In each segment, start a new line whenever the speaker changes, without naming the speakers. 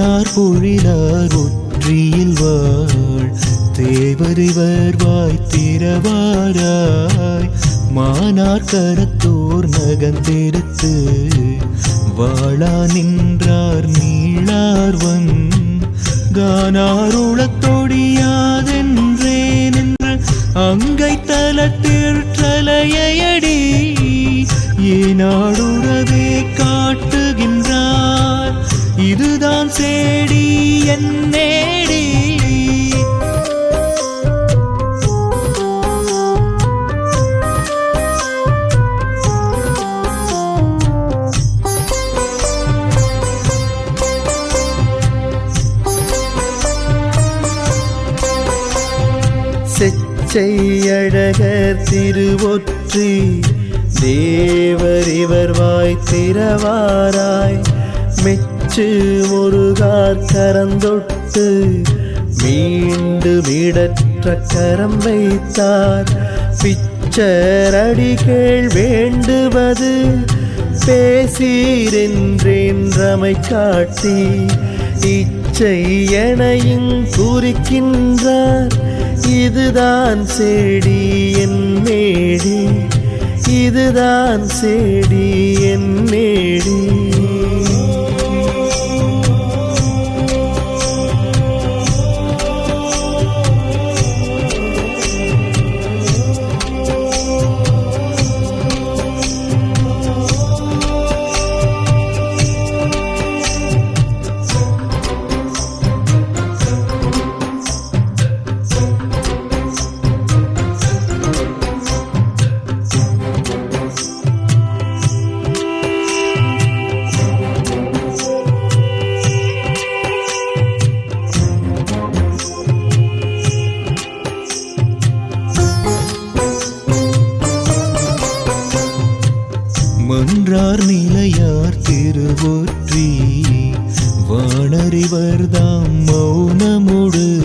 தேனார் பொழிலார் ஒற்றியில் வாழ். தேவரிவர் வாய் திரவாராய் மானார் கரத்தோர் நகந்தெடுத்து வாழா நின்றார் நீளார்வன் கானாருளத்தொடியாதென்றேன் என்று அங்கை தலத்திற்றையடி நாடுறவே காட்டு இதுதான் சேடி என் நேடி
செச்சையழகர் திருவொற்றி தேவர் இவர் வாய் திரவாராய் மெச்சு முருகார் கரந்தொட்டு மீண்டு மீடற்ற கரம் வைத்தார். பிச்சரடி கேள் வேண்டுவது பேசீரென்றேன்றமை காட்டி. இச்சை எனையும் கூறிக்கின்றார் இதுதான் செடி என் மேடி. இதுதான் செடி என் மேடி.
அறிவர்தாம் மௌனமுடு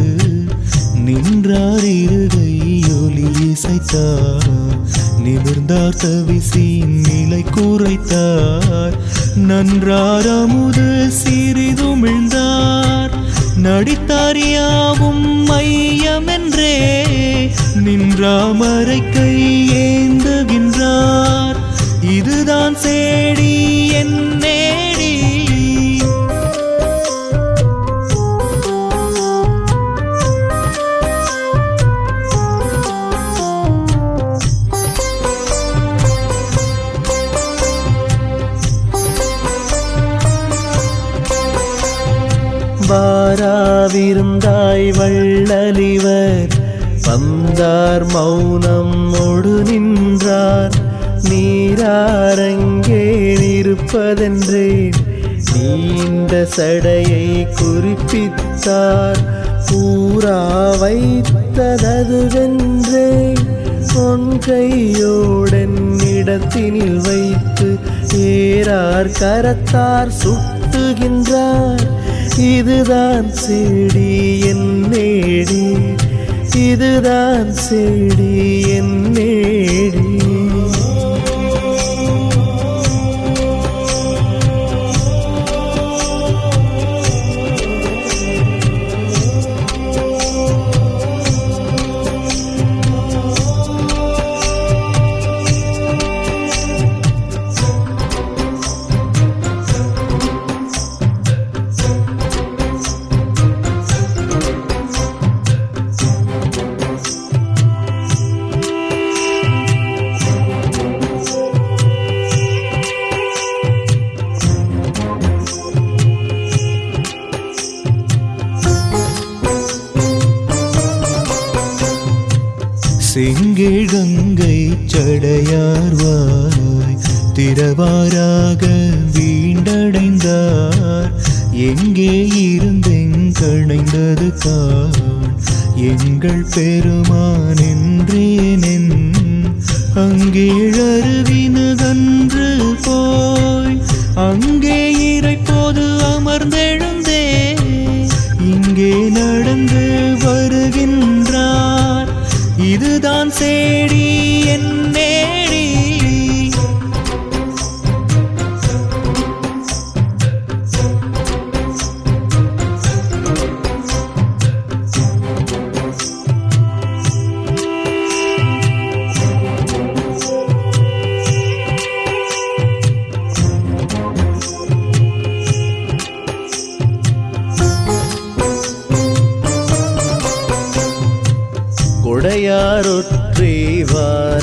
நின்றார் இருகை ஒலி இசைத்தார். நிமிர்ந்தார் தவிசின் நிலை குறைத்தார் நன்றார் அமுது சிறிதுமிழ்ந்தார். நடித்தார் யாவும் மையமென்றே. நின்றாமரை கையே
வாராவிருந்தாய் வள்ளலிவர். வந்தார் மௌனம் ஒடு நின்றார். நீராரங்கே நிற்பதென்றேன். நீண்ட சடையை குறிப்பித்தார். பூரா வைத்தததுவென்றே பொன் கையோடன் இடத்தினில் வைத்து ஏறார் கரத்தார் சுட்டுகின்றார். இதுதான் செடி என் நேடி இதுதான் செடி என் நேடி
திரவாராக வீண்டடைந்தார். எங்கே இருந்தெங்கடைந்தது தான். எங்கள் பெருமான் என்றேனென் அங்கேழருவினதன்று போய். அங்கே இறைப்போது அமர்ந்தெழுந்தே. இங்கே நடந்து வருகின்றார். இதுதான் சேடி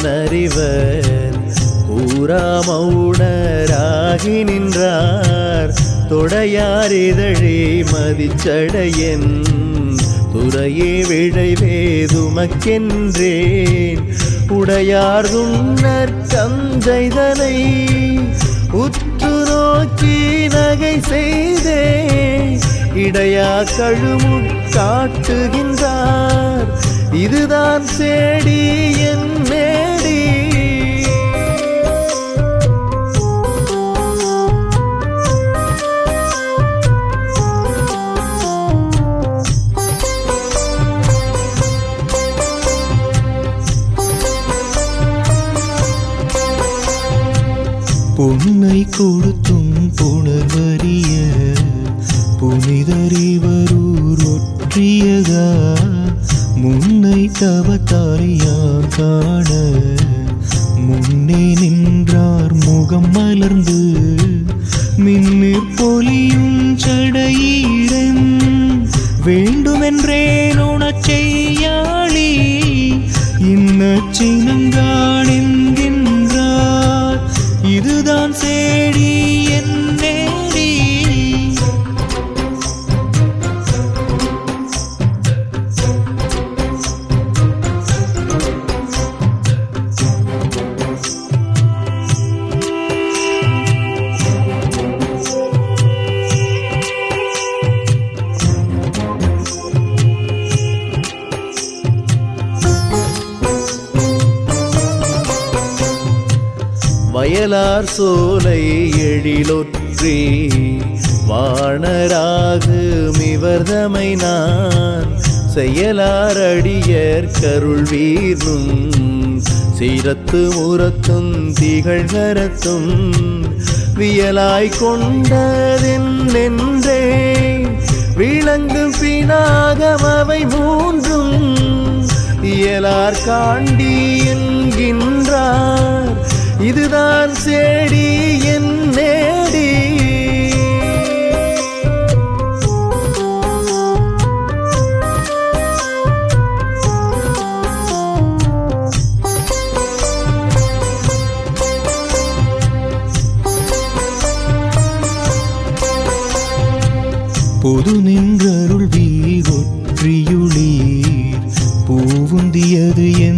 கூறாரொற்றைவானறிவர் கூறாமௌணராகி நின்றார். தொடையார் இதழே மதிச்சடையன். துறையே விழைவேதுமக்கென்றேன். உடையார் துண்ணற் கந்தைதனை உற்று நோக்கி நகை செய்தே. இடையா கழுமுட் காட்டுகின்றார். இதுதான் சேடி என் மேடி.
பொன்னை கொடுத்து தவத்தாரியார் காண முன்னே நின்றார் முகம் மலர்ந்து
வயலார் சோலை எழிலொற்றி வாணராகும் இவர்தமை நான். செயலார் அடியர் கருள் வீர்னும் சீரத்து முரத்தும் திகழ்கரத்தும் வியலாய் கொண்டதென்னென்றே விளங்கு பினாகம் அவை மூன்றும் இயலார் காண்டி என்கின்றார். இதுதான் சேடி என் நேடி.
பொது நின்றருள் வீ ஒற்றியுளீர் பூவுந்தியது என்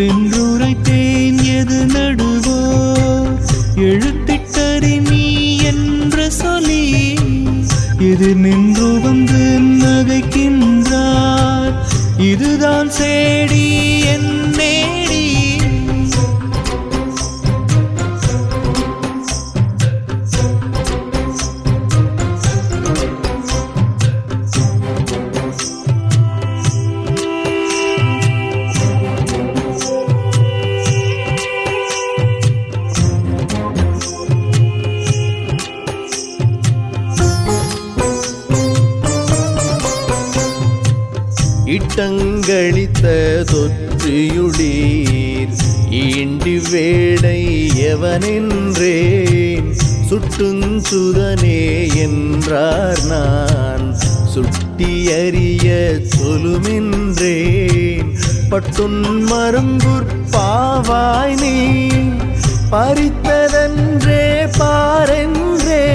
been அறிய சொல்லுமின்றேன். பட்டுன் மருங்குற்பாவாய் நீ பறித்ததன்றே பாரென்றே.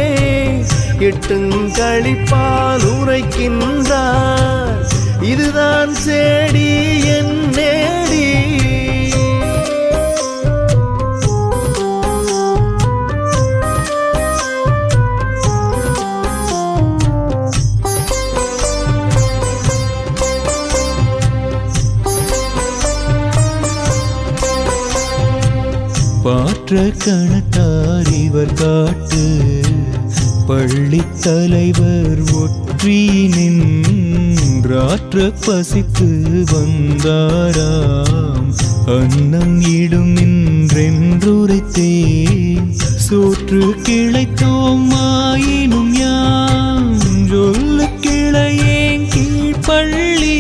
எட்டுங்களிப்பால் உரைக்கின்றார். இதுதான் சேடி என் நேடி
பாற்ற கணத்தார் இவர் காட்டு பள்ளி தலைவர் ஒற்றி நின்றாற்ற பசித்து வந்தாராம். அன்னம் இடும் நின்றென்றுரைத்தேன் சோற்று கிளைத்தோம் ஆயினும் யாம். சொல்லு கிளையேன் கீழ்ப்பள்ளி.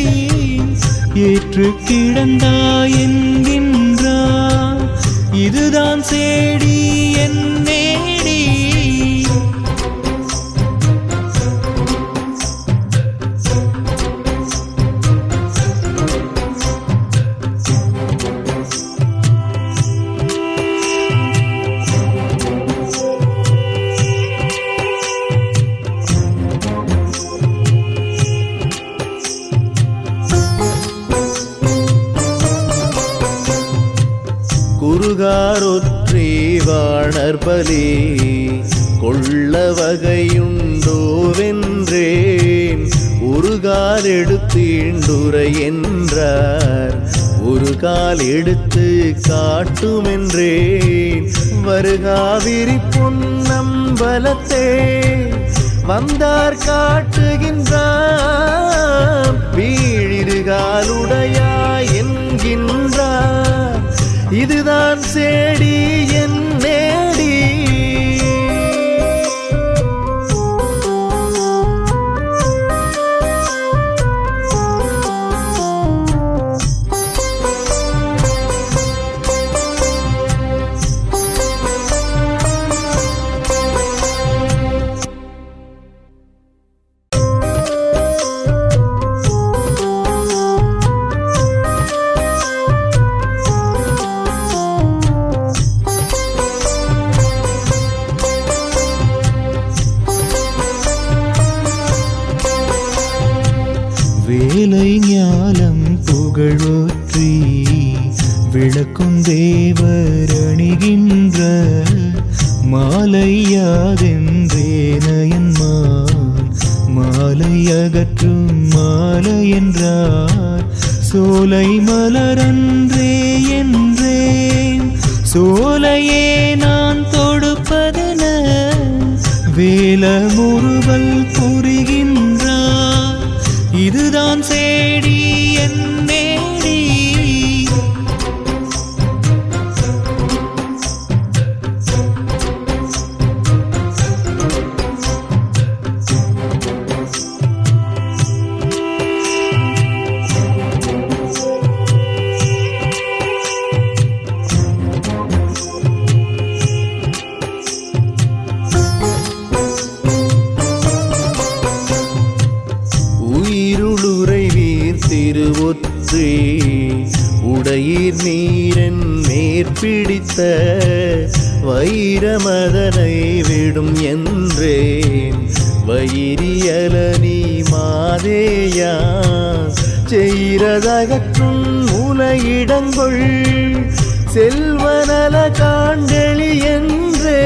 ஏற்று கிடந்தாய் என்கின்றார் இதுதான் சேடி என்
கப்பலே கொள்ள வகையுண்டோவென்றேன். ஒரு கால் எடுத்தீண்டுரை என்றார் ஒரு கால் எடுத்து காட்டுமென்றேன். வருகாவிரி பொன்னம்பலத்தே வந்தார் காட்டுகின்றார். வீழிருகாலுடையா என்கின்றார். இதுதான் சேடி என்
மாலையாதென்றேனயன்மான் மாலை அகற்றும் மாலை என்றார் சோலை மலரன்றே என்றேன். சோலையே நான் தொடுப்பதென வேல முறுவல் புரிகின்றார். இதுதான்
சே முலையிடங்கொள் செல்வநல காண்டெளி என்றே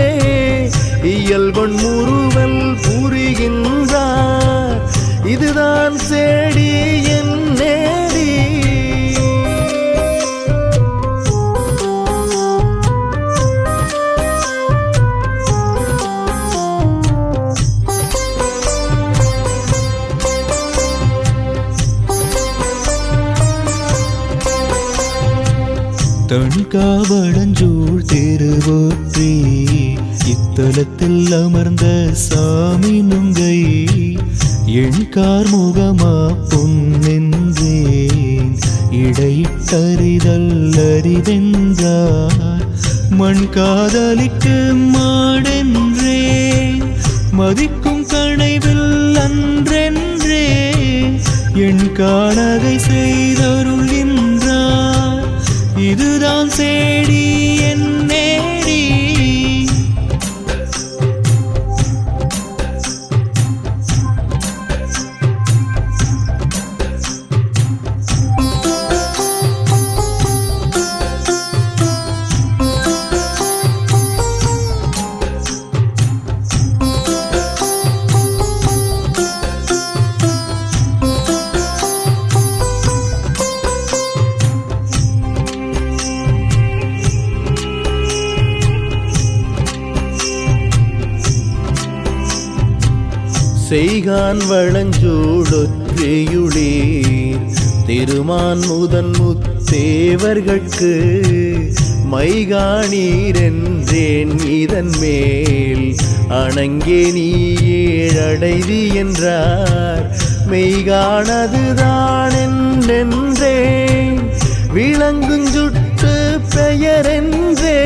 இயல்பொன் முருவல் புரிகின்றார். இதுதான் சேடி என்
காவடஞ்சூழ் தெருவோற்றி இத்தலத்தில் அமர்ந்த சாமி நுங்கை எண்கார் முகமா பொன்னென்றேன். இடையிட்டறிதல் அறிவென்றார் மண் காதலிக்கு மாடென்றே மதிக்கும் கனைவில் அன்றென்றே என் காணகை செய்தருள்கின்றார் இதுதான் சேடி என்
செய்கான் வளஞ்சூடொற்றையுளீர். திருமான் முதன் முத்தேவர்கட்கு மைகாணீரென்றேன் இதன் மேல். அணங்கே நீ என்றார். மெய்கானதுதான் என்றென்றே விளங்குஞ்சுட்டு பெயரென்றே.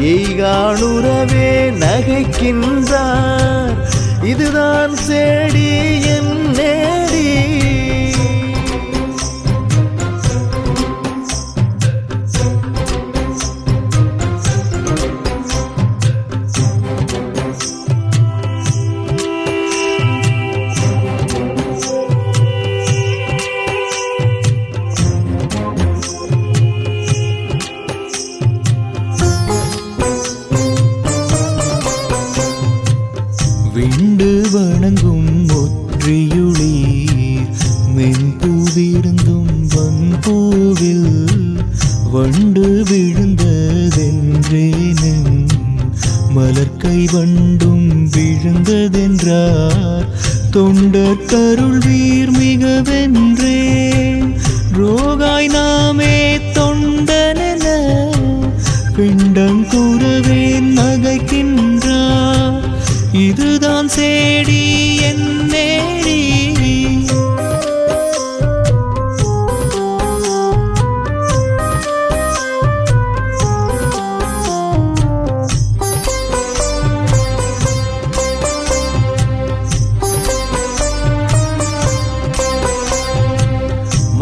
எய்காணுறவே நகைக்கின்றார். இதுதான் செடி என்
விழுந்ததென்றார் தொண்டர் கருள் வீர் மிகவென்றேன் ரோகாய் நாமே தொண்டன பிண்டம் கூறவே நகைக்கின்றார். இதுதான் சேடி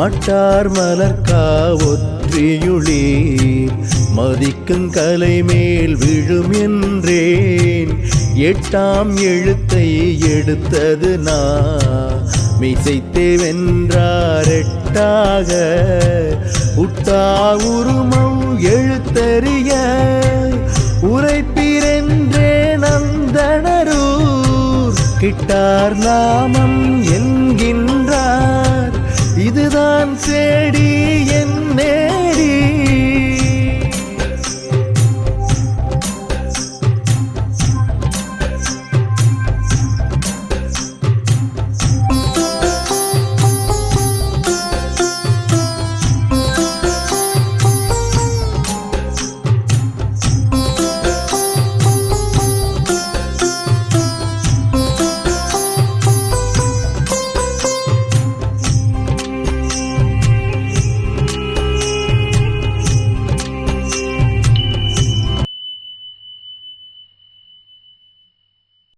மாட்டார் மலர்கா ஒற்றியுளீர். மதிக்கும் கலை மேல் விழும் என்றேன். எட்டாம் எழுத்தை எடுத்தது நான் மிசைத்தே வென்றார் எட்டாக. உட்டா உருமம் எழுத்தறிய. உரைப்பீரென்றே நந்தனரூர். கிட்டார் நாமம் என்கின்றார். இதுதான் செடி என் நேடி.